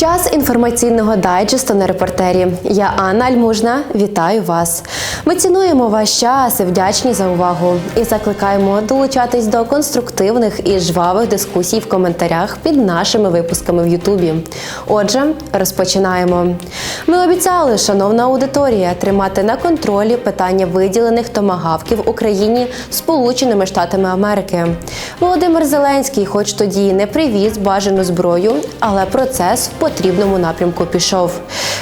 Час інформаційного дайджесту на репортері. Я Анна Альмужна. Вітаю вас. Ми цінуємо ваш час і вдячні за увагу і закликаємо долучатись до конструктивних і жвавих дискусій в коментарях під нашими випусками в Ютубі. Отже, розпочинаємо. Ми обіцяли, шановна аудиторія, тримати на контролі питання виділених томагавків Україні Сполученими Штатами Америки. Володимир Зеленський, хоч тоді не привіз бажану зброю, але процес в потрібному напрямку пішов.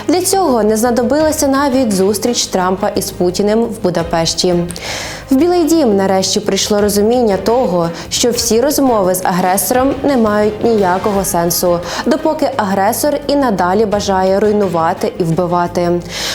Для цього не знадобилася навіть зустріч Трампа із Путіним в Будапешті. В Білий Дім нарешті прийшло розуміння того, що всі розмови з агресором не мають ніякого сенсу, допоки агресор і надалі бажає руйнувати і вбивати.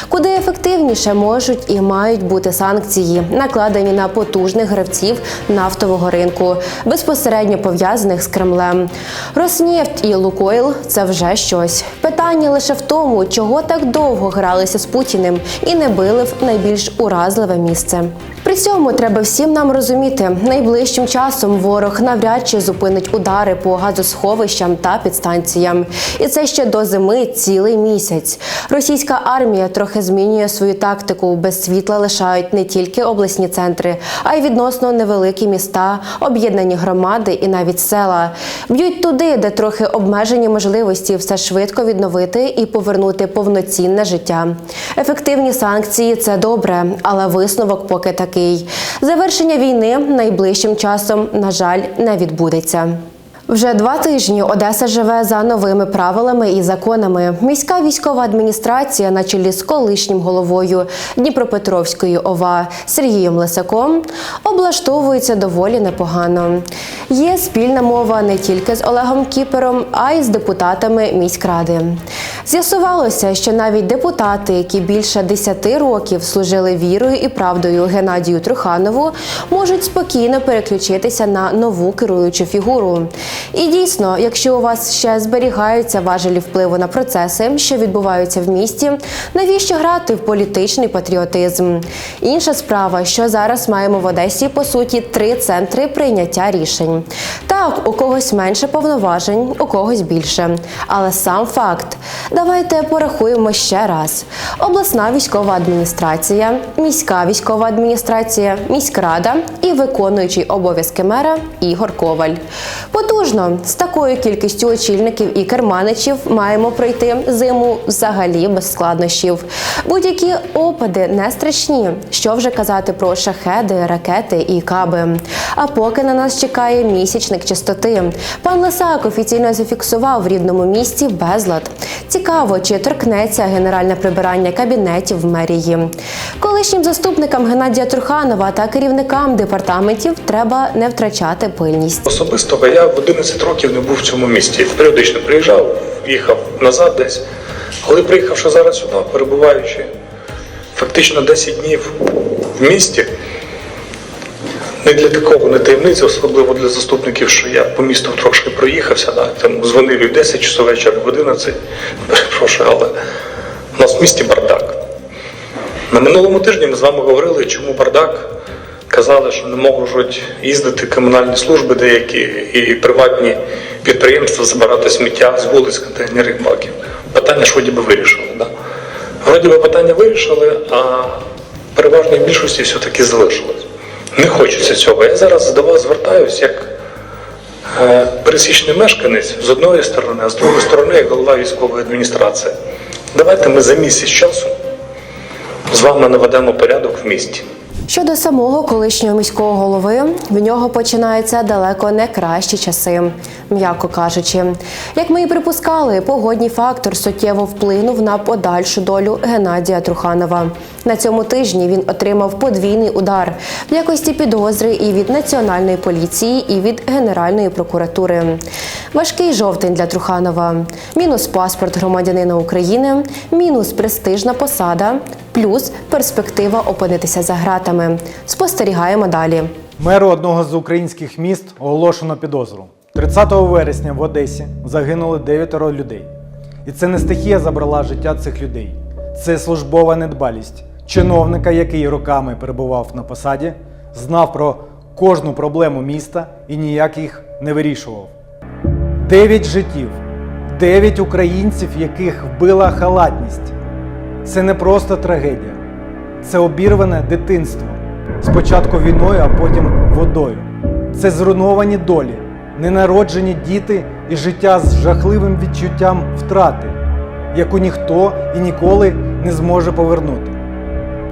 Куди ефективніше можуть і мають бути санкції, накладені на потужних гравців нафтового ринку, безпосередньо пов'язаних з Кремлем. Роснефть і Лукойл це вже щось. Питання лише в тому, чого так довго гралися з Путіним і не били в найбільш уразливе місце. При цьому треба всім нам розуміти, найближчим часом ворог навряд чи зупинить удари по газосховищам та підстанціям. І це ще до зими цілий місяць. Російська армія трохи змінює свою тактику. Без світла лишають не тільки обласні центри, а й відносно невеликі міста, об'єднані громади і навіть села. Б'ють туди, де трохи обмежені можливості все швидко відновити і повернути повноцінне життя. Ефективні санкції це добре, але висновок поки такий: завершення війни найближчим часом, на жаль, не відбудеться. Вже два тижні Одеса живе за новими правилами і законами. Міська військова адміністрація, на чолі з колишнім головою Дніпропетровської ОВА Сергієм Лисаком, облаштовується доволі непогано. Є спільна мова не тільки з Олегом Кіпером, а й з депутатами міськради. З'ясувалося, що навіть депутати, які більше 10 років служили вірою і правдою Геннадію Труханову, можуть спокійно переключитися на нову керуючу фігуру. І дійсно, якщо у вас ще зберігаються важелі впливу на процеси, що відбуваються в місті, навіщо грати в політичний патріотизм? Інша справа, що зараз маємо в Одесі по суті три центри прийняття рішень. Так, у когось менше повноважень, у когось більше. Але сам факт. Давайте порахуємо ще раз: обласна військова адміністрація, міська військова адміністрація, міськрада і виконуючий обов'язки мера Ігор Коваль. Потужно з такою кількістю очільників і керманичів маємо пройти зиму взагалі без складнощів. Будь-які опади не страшні. Що вже казати про шахеди, ракети і каби. А поки на нас чекає місячник чистоти. Пан Лисак офіційно зафіксував в рідному місті безлад. Цікаво, чи торкнеться генеральне прибирання кабінетів в мерії. Колишнім заступникам Геннадія Труханова та керівникам департаментів треба не втрачати пильність. Особисто я в 11 років не був в цьому місті. Періодично приїжджав, їхав назад десь. Коли приїхавши зараз сюди, перебуваючи фактично 10 днів в місті, не для такого не таємниця, особливо для заступників, що я по місту трошки проїхався, да, там дзвонив і в 10 часов вечора, в 11, перепрошую, але у нас в місті бардак. На минулому тижні ми з вами говорили, чому бардак. Казали, що не можуть їздити комунальні служби деякі і приватні підприємства забирати сміття з вулиць контейнерних баків. Питання ж вроді вирішили. Да? Вроді би питання вирішили, а переважної більшості все-таки залишилось. Не хочеться цього. Я зараз до вас звертаюсь як е, пересічний мешканець з одної сторони, а з другої сторони як голова військової адміністрації. Давайте ми за місяць часу з вами наведемо порядок в місті. Щодо самого колишнього міського голови, в нього починаються далеко не кращі часи, м'яко кажучи. Як ми і припускали, погодній фактор суттєво вплинув на подальшу долю Геннадія Труханова. На цьому тижні він отримав подвійний удар в якості підозри і від національної поліції, і від Генеральної прокуратури. Важкий жовтень для Труханова. Мінус паспорт громадянина України, мінус престижна посада, плюс перспектива опинитися за гратами. Спостерігаємо далі. Меру одного з українських міст оголошено підозру. 30 вересня в Одесі загинули дев'ятеро людей. І це не стихія забрала життя цих людей. Це службова недбалість чиновника, який роками перебував на посаді, знав про кожну проблему міста і ніяк їх не вирішував. Дев'ять життів, Дев'ять українців, яких вбила халатність. Це не просто трагедія, це обірване дитинство. Спочатку війною, а потім водою. Це зруйновані долі, ненароджені діти і життя з жахливим відчуттям втрати, яку ніхто і ніколи не зможе повернути.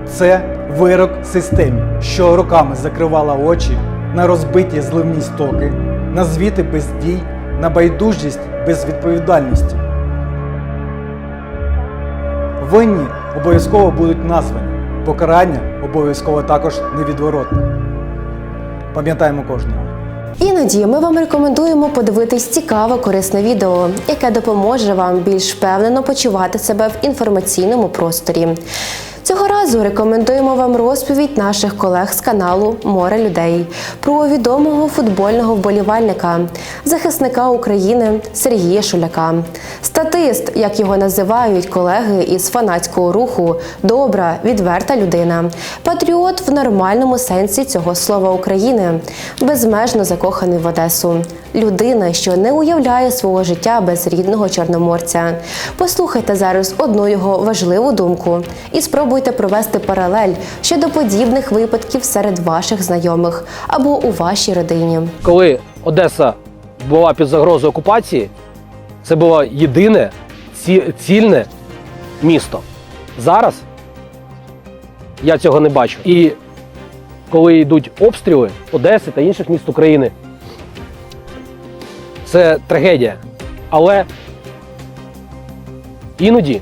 Це вирок системі, що роками закривала очі на розбиті зливні стоки, на звіти без дій, на байдужість без відповідальності. Винні обов'язково будуть названі, покарання обов'язково також невідворотне. Пам'ятаємо кожного. Іноді ми вам рекомендуємо подивитись цікаве корисне відео, яке допоможе вам більш впевнено почувати себе в інформаційному просторі. Цього разу рекомендуємо вам розповідь наших колег з каналу Море людей про відомого футбольного вболівальника, захисника України Сергія Шуляка. Статист, як його називають колеги із фанатського руху, добра, відверта людина, патріот в нормальному сенсі цього слова України, безмежно закоханий в Одесу, людина, що не уявляє свого життя без рідного чорноморця. Послухайте зараз одну його важливу думку і спробуйте провести паралель щодо подібних випадків серед ваших знайомих або у вашій родині. коли Одеса була під загрозою окупації, це було єдине цільне місто. Зараз я цього не бачу. І коли йдуть обстріли Одеси та інших міст України, це трагедія. Але іноді,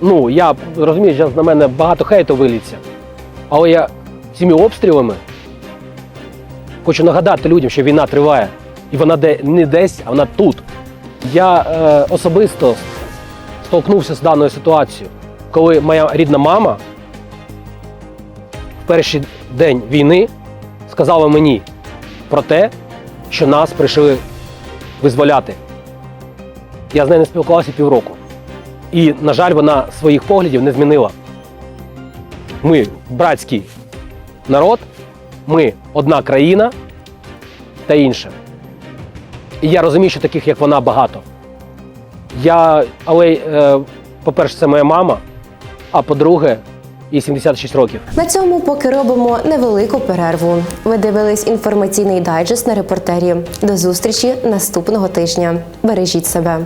ну я розумію, що на мене багато хейту виліться, але я цими обстрілами Хочу нагадати людям, що війна триває, і вона де не десь, а вона тут. Я е, особисто столкнувся з даною ситуацією, коли моя рідна мама в перший день війни сказала мені про те, що нас прийшли визволяти. Я з нею не спілкувався півроку. І, на жаль, вона своїх поглядів не змінила. Ми братський народ, ми одна країна та інше. І я розумію, що таких, як вона, багато. Я, але, е, по-перше, це моя мама, а по-друге, і 76 років. На цьому поки робимо невелику перерву. Ви дивились інформаційний дайджест на репортері. До зустрічі наступного тижня. Бережіть себе.